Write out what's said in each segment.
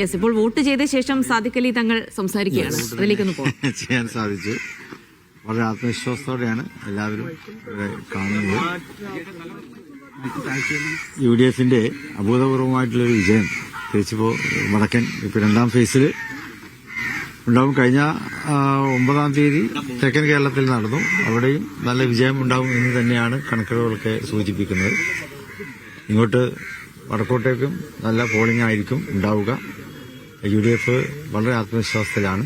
Yes ഇപ്പോൾ vote ചെയ്ത ശേഷം സാദിഖ് അലി തങ്ങൾ സംസാരിക്കുകയാണ്. അതിലേക്കൊന്ന് പോകാം ചെയ്യാൻ സാധിച്ചു. വളരെ ആത്മവിശ്വാസത്തോടെയാണ് എല്ലാവരും കാണുന്നത്. യു ഡി എഫിന്റെ അഭൂതപൂർവമായിട്ടുള്ളൊരു വിജയം തിരിച്ചിപ്പോ വടക്കൻ ഇപ്പൊ രണ്ടാം ഫേസിൽ ഉണ്ടാവും. കഴിഞ്ഞ ഒമ്പതാം തീയതി തെക്കൻ കേരളത്തിൽ നടന്നു. അവിടെയും നല്ല വിജയം ഉണ്ടാവും എന്ന് തന്നെയാണ് കണക്കുകളൊക്കെ സൂചിപ്പിക്കുന്നത്. ഇങ്ങോട്ട് വടക്കോട്ടേക്കും നല്ല പോളിംഗ് ആയിരിക്കും ഉണ്ടാവുക. യു ഡി എഫ് വളരെ ആത്മവിശ്വാസത്തിലാണ്.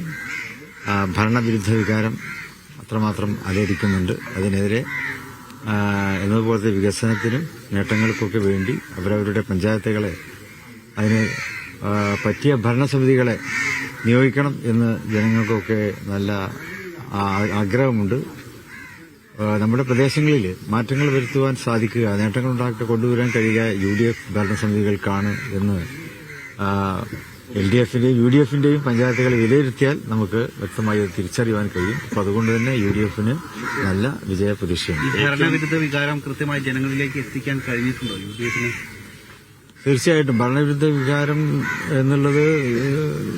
ഭരണവിരുദ്ധ വികാരം അത്രമാത്രം അലയടിക്കുന്നുണ്ട്. അതിനെതിരെ എന്നതുപോലത്തെ വികസനത്തിനും നേട്ടങ്ങൾക്കൊക്കെ വേണ്ടി അവരവരുടെ പഞ്ചായത്തുകളെ അതിന് പറ്റിയ ഭരണസമിതികളെ നിയോഗിക്കണം എന്ന് ജനങ്ങൾക്കൊക്കെ നല്ല ആഗ്രഹമുണ്ട്. നമ്മുടെ പ്രദേശങ്ങളിൽ മാറ്റങ്ങൾ വരുത്തുവാൻ സാധിക്കുക നേട്ടങ്ങൾ ഉണ്ടാക്കി കൊണ്ടുവരാൻ കഴിയുക യു ഡി എഫ് ഭരണസമിതികൾക്കാണ് എന്ന് എൽ ഡി എഫിന്റെയും യു ഡി എഫിന്റെയും പഞ്ചായത്തുകളെ വിലയിരുത്തിയാൽ നമുക്ക് വ്യക്തമായി തിരിച്ചറിയാൻ തിരിച്ചറിയുവാൻ കഴിയും. അപ്പൊ അതുകൊണ്ട് തന്നെ യു ഡി എഫിന് നല്ല വിജയ പ്രതീക്ഷയുണ്ട്. ഭരണവിരുദ്ധ വികാരം കൃത്യമായി ജനങ്ങളിലേക്ക് എത്തിക്കാൻ കഴിഞ്ഞിട്ടുണ്ടോ യു ഡി എഫിന്? തീർച്ചയായിട്ടും. ഭരണവിരുദ്ധ വികാരം എന്നുള്ളത്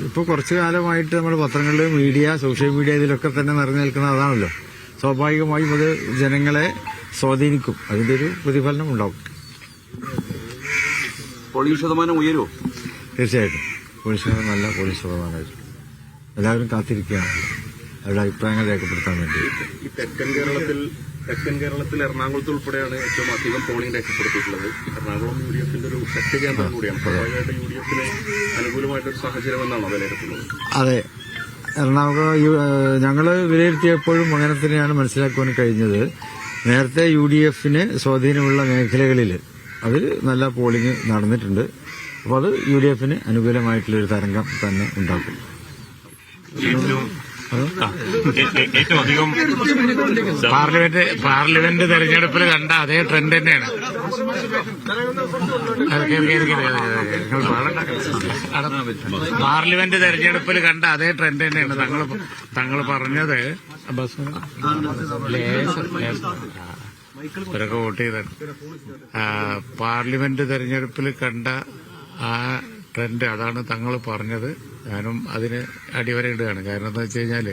ഇപ്പോൾ കുറച്ചു കാലമായിട്ട് നമ്മൾ പത്രങ്ങളിൽ മീഡിയ സോഷ്യൽ മീഡിയ ഇതിലൊക്കെ തന്നെ നിറഞ്ഞു നിൽക്കുന്നത് അതാണല്ലോ. സ്വാഭാവികമായും അത് ജനങ്ങളെ സ്വാധീനിക്കും. അതിന്റെ ഒരു പ്രതിഫലനം ഉണ്ടാവും. പോളിംഗ് ശതമാനം ഉയരുമോ തീർച്ചയായിട്ടും. പോലീസ് നല്ല പോലീസ് ശതമാനമായിരിക്കും എല്ലാവരും കാത്തിരിക്കുകയാണ്. അവരുടെ അഭിപ്രായങ്ങൾ രേഖപ്പെടുത്താൻ വേണ്ടി. ഈ തെക്കൻ കേരളത്തിൽ തെക്കൻ കേരളത്തിൽ എറണാകുളത്ത് ഉൾപ്പെടെയാണ് ഏറ്റവും അധികം പോളിംഗ് രേഖപ്പെടുത്തിയിട്ടുള്ളത്. എറണാകുളം യു ഡി എഫിന്റെ ഒരു ശക്തി കേന്ദ്രം കൂടിയാണ്. സ്വാഭാവികമായിട്ട് യു ഡി എഫിന് അനുകൂലമായിട്ടൊരു സാഹചര്യം എന്നാണ് വിലയിരുത്തുന്നത് അതെ. എറണാകുളം ഞങ്ങൾ വിലയിരുത്തിയപ്പോഴും അങ്ങനെ തന്നെയാണ് മനസ്സിലാക്കുവാൻ കഴിഞ്ഞത്. നേരത്തെ യു ഡി എഫിന് സ്വാധീനമുള്ള മേഖലകളിൽ അതിൽ നല്ല പോളിംഗ് നടന്നിട്ടുണ്ട്. അപ്പോൾ അത് യു ഡി എഫിന് അനുകൂലമായിട്ടുള്ള ഒരു തരംഗം തന്നെ ഉണ്ടാക്കും. ഏറ്റവും അധികം പാർലമെന്റ് പാർലമെന്റ് തെരഞ്ഞെടുപ്പിൽ കണ്ട അതേ ട്രെൻഡ് തന്നെയാണ്. പാർലമെന്റ് തെരഞ്ഞെടുപ്പിൽ കണ്ട അതേ ട്രെൻഡ് തന്നെയാണ്. തങ്ങൾ തങ്ങൾ പറഞ്ഞത് ബസ് ഇവരൊക്കെ വോട്ട് ചെയ്താണ് പാർലമെന്റ് തെരഞ്ഞെടുപ്പിൽ കണ്ട ആ ട്രെൻഡ് അതാണ് തങ്ങൾ പറഞ്ഞത്. ഞാനും അതിന് അടിവരയിടുകയാണ്. കാരണം എന്താ വെച്ച് കഴിഞ്ഞാൽ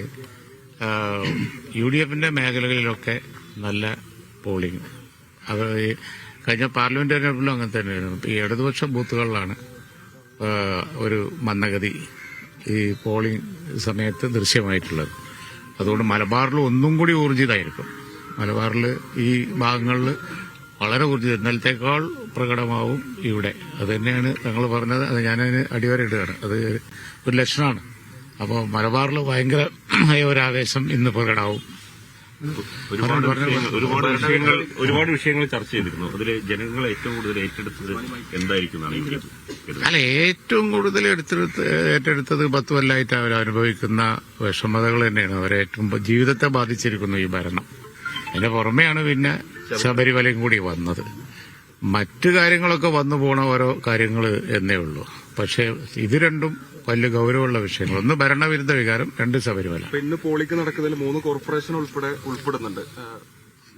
യു ഡി എഫിന്റെ മേഖലകളിലൊക്കെ നല്ല പോളിംഗ് അത് കഴിഞ്ഞ പാർലമെന്റ് തെരഞ്ഞെടുപ്പിലും അങ്ങനെ തന്നെയായിരുന്നു. ഈ ഇടതുപക്ഷ ബൂത്തുകളിലാണ് ഒരു മന്ദഗതി ഈ പോളിംഗ് സമയത്ത് ദൃശ്യമായിട്ടുള്ളത്. അതുകൊണ്ട് മലബാറിൽ ഒന്നും കൂടി ഊർജിതമായിരിക്കും മലബാറിൽ ഈ ഭാഗങ്ങളിൽ വളരെ ഊർജിതം. ഇന്നലത്തേക്കാൾ പ്രകടമാവും ഇവിടെ. അത് തന്നെയാണ് തങ്ങൾ പറഞ്ഞത്. അത് ഞാനതിന് അടിവരയിടുകയാണ്. അത് ഒരു ലക്ഷണമാണ്. അപ്പോൾ മലബാറിൽ ഭയങ്കരമായ ഒരു ആവേശം ഇന്ന് പ്രകടമാവും. ഒരുപാട് ഒരുപാട് വിഷയങ്ങൾ ഒരുപാട് വിഷയങ്ങൾ ചർച്ച ചെയ്തിരുന്നു. അതിൽ ജനങ്ങൾ ഏറ്റവും കൂടുതൽ ഏറ്റെടുത്തത് എന്തായിരിക്കും അല്ല ഏറ്റവും കൂടുതൽ എടുത്തെടുത്ത് ഏറ്റെടുത്തത് പത്ത് കൊല്ലമായിട്ട് അവർ അനുഭവിക്കുന്ന വിഷമതകൾ തന്നെയാണ്. അവരെ ഏറ്റവും ജീവിതത്തെ ബാധിച്ചിരിക്കുന്നു ഈ ഭരണം. അതിന്റെ പുറമെയാണ് പിന്നെ ശബരിമലയും കൂടി വന്നത്. മറ്റു കാര്യങ്ങളൊക്കെ വന്നു പോണ ഓരോ കാര്യങ്ങൾ എന്നേ ഉള്ളൂ. പക്ഷേ ഇത് രണ്ടും വലിയ ഗൗരവമുള്ള വിഷയങ്ങൾ. ഒന്ന് ഭരണവിരുദ്ധ വികാരം രണ്ട് ശബരിമല. പിന്നെ ഇന്ന് പോളിംഗ് നടക്കുന്നതിൽ മൂന്ന് കോർപ്പറേഷൻ ഉൾപ്പെടെ ഉൾപ്പെടുന്നുണ്ട്.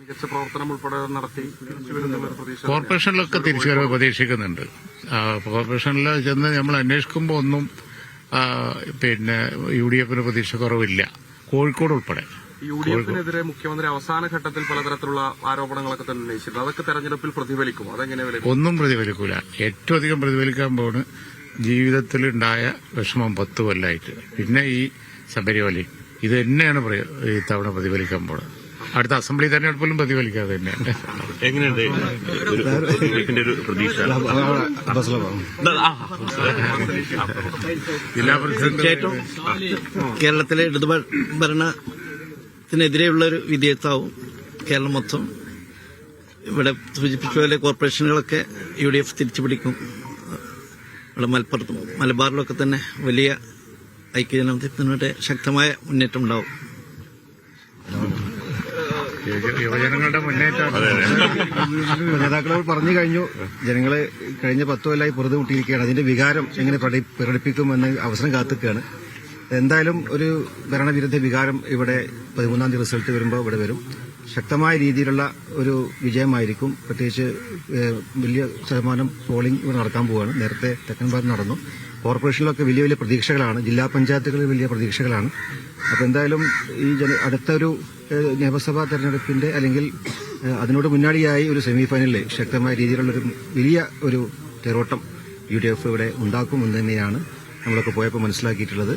മികച്ച പ്രവർത്തനം ഉൾപ്പെടെ നടത്തി കോർപ്പറേഷനിലൊക്കെ തിരിച്ചു വരവ് പ്രതീക്ഷിക്കുന്നുണ്ട് കോർപ്പറേഷനിൽ ചെന്ന് നമ്മൾ അന്വേഷിക്കുമ്പോൾ ഒന്നും പിന്നെ യു ഡി എഫിന് പ്രതീക്ഷ കുറവില്ല കോഴിക്കോട് ഉൾപ്പെടെ. യു ഡി എഫിനെതിരെ മുഖ്യമന്ത്രി അവസാന ഘട്ടത്തിൽ പലതരത്തിലുള്ള ആരോപണങ്ങളൊക്കെ തന്നെ ഉന്നയിച്ചിരുന്നു അതൊക്കെ തെരഞ്ഞെടുപ്പിൽ പ്രതിഫലിക്കും അതെങ്ങനെ ഒന്നും പ്രതിഫലിക്കൂല. ഏറ്റവും അധികം പ്രതിഫലിക്കാൻ പോണ് ജീവിതത്തിലുണ്ടായ വിഷമം പത്ത് കൊല്ലായിട്ട്. പിന്നെ ഈ ശബരിമല. ഇത് തന്നെയാണ് പ്ര- ഈ തവണ പ്രതിഫലിക്കാൻ പോണത്. അടുത്ത അസംബ്ലി തെരഞ്ഞെടുപ്പിലും പ്രതിഫലിക്കാതെ തന്നെയാണ്. എങ്ങനെയുണ്ട്? ജില്ലാ കേരളത്തിലെ ഇടതു ഭരണത്തിനെതിരെയുള്ള ഒരു വിധേയത്വമാവും കേരളം മൊത്തം. ഇവിടെ സൂചിപ്പിച്ച പോലെ കോർപ്പറേഷനുകളൊക്കെ യു ഡി എഫ് തിരിച്ചുപിടിക്കും. ഇവിടെ മലപ്പുറത്തും മലബാറിലൊക്കെ തന്നെ വലിയ ഐക്യജനാധിപത്യത്തിനുടെ ശക്തമായ മുന്നേറ്റം ഉണ്ടാവും യുവ- യുവജനങ്ങളുടെ മുന്നേറ്റം നേതാക്കളോട് പറഞ്ഞു കഴിഞ്ഞു. ജനങ്ങൾ കഴിഞ്ഞ പത്തു കൊല്ലമായി പുറത്തു കൂട്ടിയിരിക്കുകയാണ് അതിന്റെ വികാരം എങ്ങനെ പ്രകടി- പ്രകടിപ്പിക്കുമെന്ന് അവസരം കാത്തുകയാണ് എന്തായാലും ഒരു ഭരണവിരുദ്ധ വികാരം ഇവിടെ പതിമൂന്നാം തീയതി റിസൾട്ട് വരുമ്പോൾ ഇവിടെ വരും. ശക്തമായ രീതിയിലുള്ള ഒരു വിജയമായിരിക്കും. പ്രത്യേകിച്ച് വലിയ ശതമാനം പോളിംഗ് ഇവിടെ നടക്കാൻ പോവുകയാണ് നേരത്തെ തെക്കൻ ഭാഗത്ത് നടന്നു. കോർപ്പറേഷനിലൊക്കെ വലിയ വലിയ പ്രതീക്ഷകളാണ്. ജില്ലാ പഞ്ചായത്തുകളിൽ വലിയ പ്രതീക്ഷകളാണ്. അപ്പോൾ എന്തായാലും ഈ ജന അടുത്തൊരു നിയമസഭാ തെരഞ്ഞെടുപ്പിന്റെ അല്ലെങ്കിൽ അതിനോട് മുന്നാടിയായി ഒരു സെമി ഫൈനലിൽ ശക്തമായ രീതിയിലുള്ളൊരു വലിയ ഒരു തെരോട്ടം യു ഡി എഫ് ഇവിടെ ഉണ്ടാക്കുമെന്ന് തന്നെയാണ് നമ്മളൊക്കെ പോയപ്പോൾ മനസ്സിലാക്കിയിട്ടുള്ളത്.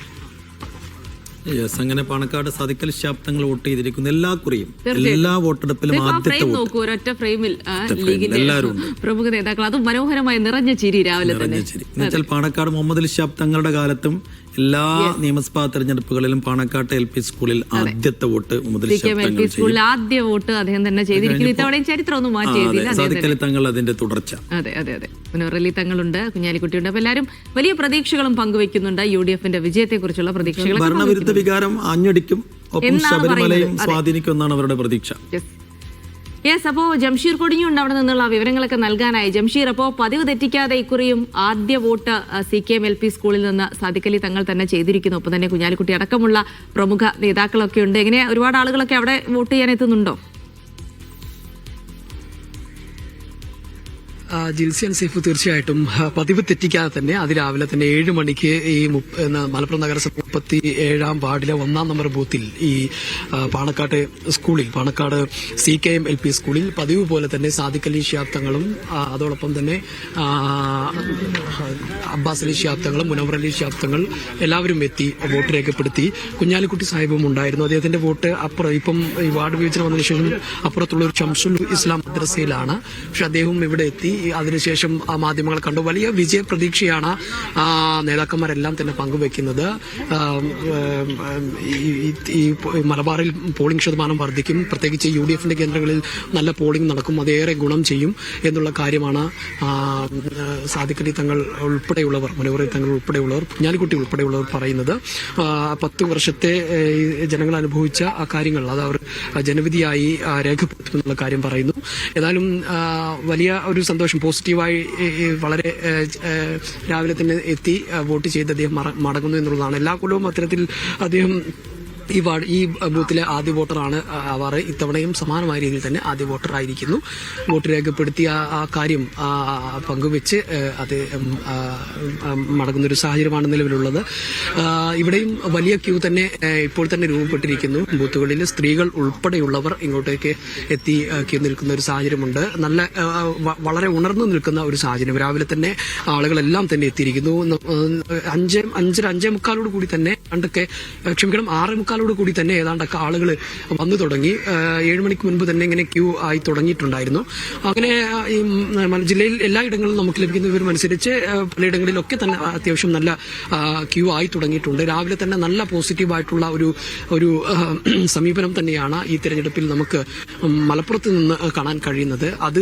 യെസ് അങ്ങനെ പാണക്കാട് സതിക്കൽ ശാബ്ദങ്ങൾ വോട്ട് ചെയ്തിരിക്കുന്ന. എല്ലാ കുറിയും. എല്ലാ വോട്ടെടുപ്പിലും ആദ്യത്തെ നോക്കൂ ഒരൊറ്റ ഫ്രെയിമിൽ എല്ലാവരും പ്രമുഖ നേതാക്കൾ. അത് മനോഹരമായി നിറഞ്ഞ ചിരി രാവിലെ തന്നെ. എന്നുവെച്ചാൽ പാണക്കാട് മുഹമ്മദ് ഷാബ് തങ്ങളുടെ കാലത്തും എല്ലാ നിയമസഭാ തെരഞ്ഞെടുപ്പുകളിലും പാണക്കാട്ട് എൽ പി സ്കൂളിൽ ആദ്യത്തെ വോട്ട് മുതൽ തങ്ങൾ ആദ്യ വോട്ട് അദ്ദേഹം തന്നെ ചെയ്തിരിക്കുന്നു. ഇത്തവണയും ചരിത്രം ഒന്നും മാറ്റി ആ, എഴുതിയില്ല അതെ അദ്ദേഹം സാദിഖ് അലി തങ്ങൾ അതിന്റെ തുടർച്ച. അതെ അതെ അതെ. മുനവറലി തങ്ങളുണ്ട് കുഞ്ഞാലിക്കുട്ടിയുണ്ട്. അപ്പൊ എല്ലാവരും വലിയ പ്രതീക്ഷകളും പങ്കുവെക്കുന്നുണ്ട് യു ഡി എഫിന്റെ വിജയത്തെ കുറിച്ചുള്ള പ്രതീക്ഷകൾ ഭരണവിരുദ്ധ വികാരം ആഞ്ഞടിക്കും. ഒപ്പം ശബരിമലയും സ്വാധീനിക്കും എന്നാണ് അവരുടെ പ്രതീക്ഷ. യെസ് അപ്പോ ജംഷീർ കൊടിഞ്ഞുണ്ട് അവിടെ നിന്നുള്ള വിവരങ്ങളൊക്കെ നൽകാനായി. ജംഷീർ അപ്പോ പതിവ് തെറ്റിക്കാതെ ഇക്കുറിയും ആദ്യ vote C K M L P സ്കൂളിൽ നിന്ന് സാദിക്കലി തങ്ങൾ തന്നെ ചെയ്തിരിക്കുന്നു. ഒപ്പം തന്നെ കുഞ്ഞാലിക്കുട്ടി അടക്കമുള്ള പ്രമുഖ നേതാക്കളൊക്കെ ഉണ്ട്. എങ്ങനെ ഒരുപാട് ആളുകളൊക്കെ അവിടെ വോട്ട് ചെയ്യാൻ എത്തുന്നുണ്ടോ? ജിൽസിയൻ സേഫ് തീർച്ചയായിട്ടും പതിവ് തെറ്റിക്കാതെ തന്നെ അതിരാവിലെ തന്നെ ഏഴ് മണിക്ക് ഈ മലപ്പുറം നഗരസഭ മുപ്പത്തി ഏഴാം വാർഡിലെ ഒന്നാം നമ്പർ ബൂത്തിൽ ഈ പാണക്കാട് സ്കൂളിൽ Panakkad C K M L P സ്കൂളിൽ പതിവ് പോലെ തന്നെ സാദിഖ് അലി ഷിയാബ്ദങ്ങളും അതോടൊപ്പം തന്നെ അബ്ബാസ് അലി ഷിയാബ്ദങ്ങളും മുനവർ അലി ഷിയാബ്ദങ്ങൾ എല്ലാവരും എത്തി വോട്ട് രേഖപ്പെടുത്തി. കുഞ്ഞാലിക്കുട്ടി സാഹിബും ഉണ്ടായിരുന്നു. അദ്ദേഹത്തിന്റെ വോട്ട് അപ്പുറം ഇപ്പം ഈ വാർഡ് വിഭജനം വന്നതിന് ശേഷം അപ്പുറത്തുള്ള ഒരു ഷംസുൽ ഇസ്ലാം മദ്രസയിലാണ്. പക്ഷെ അദ്ദേഹം ഇവിടെ എത്തി. അതിനുശേഷം ആ മാധ്യമങ്ങളെ കണ്ടു. വലിയ വിജയ പ്രതീക്ഷയാണ് നേതാക്കന്മാരെല്ലാം തന്നെ പങ്കുവെക്കുന്നത്. ഈ- മലബാറിൽ പോളിംഗ് ശതമാനം വർദ്ധിക്കും. പ്രത്യേകിച്ച് യു ഡി എഫിന്റെ കേന്ദ്രങ്ങളിൽ നല്ല പോളിംഗ് നടക്കും. അതേറെ ഗുണം ചെയ്യും എന്നുള്ള കാര്യമാണ് സാധിക്കലി തങ്ങൾ ഉൾപ്പെടെയുള്ളവർ മനോഹരി തങ്ങൾ ഉൾപ്പെടെയുള്ളവർ കുഞ്ഞാലിക്കുട്ടി ഉൾപ്പെടെയുള്ളവർ പറയുന്നത്. പത്ത് വർഷത്തെ ജനങ്ങൾ അനുഭവിച്ച ആ കാര്യങ്ങൾ അത് അവർ ജനവിധിയായി രേഖപ്പെടുത്തുമെന്നുള്ള കാര്യം പറയുന്നു. ഏതായാലും വലിയ ഒരു സന്തോഷം പോസിറ്റീവായി ഏ, ഏ, വളരെ രാവിലെ തന്നെ എത്തി വോട്ട് ചെയ്ത് അദ്ദേഹം മടങ്ങുന്നു എന്നുള്ളതാണ്. എല്ലാ കൊല്ലവും അത്തരത്തിൽ അദ്ദേഹം ഈ വാർഡ് ഈ ബൂത്തിലെ ആദ്യ വോട്ടറാണ് ആവാറ് ഇത്തവണയും സമാനമായ രീതിയിൽ തന്നെ ആദ്യ വോട്ടറായിരിക്കുന്നു. വോട്ട് രേഖപ്പെടുത്തിയ ആ- കാര്യം പങ്കുവെച്ച് അത് ഉം, ആ, ഉം, മടങ്ങുന്ന ഒരു സാഹചര്യമാണ് നിലവിലുള്ളത്. ഇവിടെയും വലിയ ക്യൂ തന്നെ ഇപ്പോൾ തന്നെ രൂപപ്പെട്ടിരിക്കുന്നു. ബൂത്തുകളിൽ സ്ത്രീകൾ ഉൾപ്പെടെയുള്ളവർ ഇങ്ങോട്ടേക്ക് എത്തി ക്യൂ നിൽക്കുന്ന ഒരു സാഹചര്യമുണ്ട്. നല്ല വളരെ ഉണർന്നു നിൽക്കുന്ന ഒരു സാഹചര്യം. രാവിലെ തന്നെ ആളുകളെല്ലാം തന്നെ എത്തിയിരിക്കുന്നു. അഞ്ച് അഞ്ചര അഞ്ചേ മുക്കാലോട് കൂടി തന്നെ പണ്ടൊക്കെ ക്ഷമിക്കണം ആറ് ആറേ മുക്കാലോട് കൂടി തന്നെ ഏതാണ്ടൊക്കെ ആളുകൾ വന്നു തുടങ്ങി. ഏഴുമണിക്ക് ഏഴ് മണിക്ക് മുൻപ് തന്നെ ഇങ്ങനെ ക്യൂ ആയി തുടങ്ങിയിട്ടുണ്ടായിരുന്നു. അങ്ങനെ ഈ ജില്ലയിൽ എല്ലായിടങ്ങളിലും നമുക്ക് ലഭിക്കുന്ന വിവരമനുസരിച്ച് പലയിടങ്ങളിലൊക്കെ തന്നെ അത്യാവശ്യം നല്ല ക്യൂ ആയി തുടങ്ങിയിട്ടുണ്ട്. രാവിലെ തന്നെ നല്ല പോസിറ്റീവായിട്ടുള്ള ഒരു ഒരു സമീപനം തന്നെയാണ് ഈ തെരഞ്ഞെടുപ്പിൽ നമുക്ക് മലപ്പുറത്ത് നിന്ന് കാണാൻ കഴിയുന്നത്. അത്